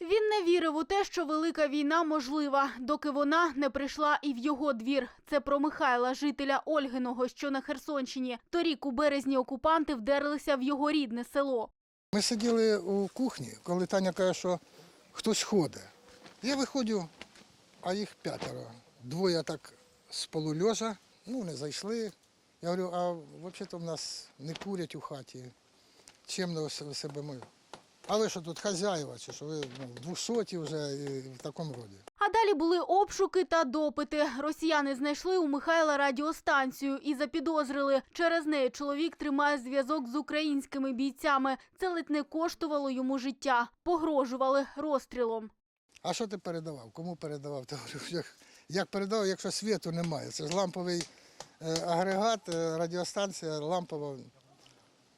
Він не вірив у те, що велика війна можлива, доки вона не прийшла і в його двір. Це про Михайла, жителя Ольгиного, що на Херсонщині. Торік у березні окупанти вдерлися в його рідне село. Ми сиділи у кухні, коли Таня каже, що хтось ходить. Я виходжу, а їх п'ятеро. Двоє так з полульожа, ну не зайшли. Я говорю, а взагалі-то в нас не курять у хаті. Чим с- себе ми? А ви що тут хазяїва, чи що ви ну, двохсоті вже і в такому роді? А далі були обшуки та допити. Росіяни знайшли у Михайла радіостанцію і запідозрили. Через неї чоловік тримає зв'язок з українськими бійцями. Це ледь не коштувало йому життя. Погрожували розстрілом. А що ти передавав? Кому передавав? Як, передавав, якщо світу немає? Це ж ламповий е, агрегат, е, радіостанція лампова.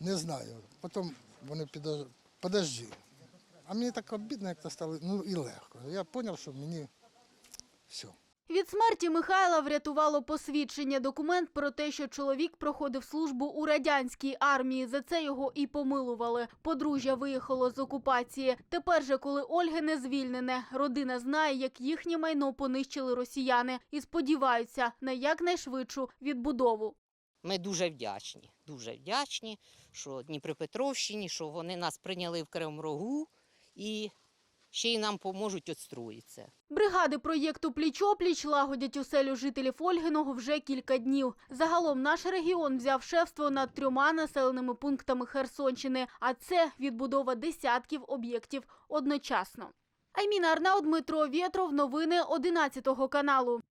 Не знаю. Потім вони підож... подожди. А мені так обідно, як то стало, ну і легко. Я зрозумів, що мені все. Від смерті Михайла врятувало посвідчення. Документ про те, що чоловік проходив службу у радянській армії. За це його і помилували. Подружжя виїхало з окупації. Тепер же, коли Ольги не звільнене, родина знає, як їхнє майно понищили росіяни, і сподіваються на якнайшвидшу відбудову. Ми дуже вдячні, дуже вдячні, що Дніпропетровщині, що вони нас прийняли в Кривому Рогу і ще й нам поможуть отстроїтися. Бригади проєкту Пліч-опліч лагодять оселю жителів Ольгиного вже кілька днів. Загалом наш регіон взяв шефство над трьома населеними пунктами Херсонщини, а це відбудова десятків об'єктів одночасно. Айміна Арнау, Дмитро Вєтров, новини 11 каналу.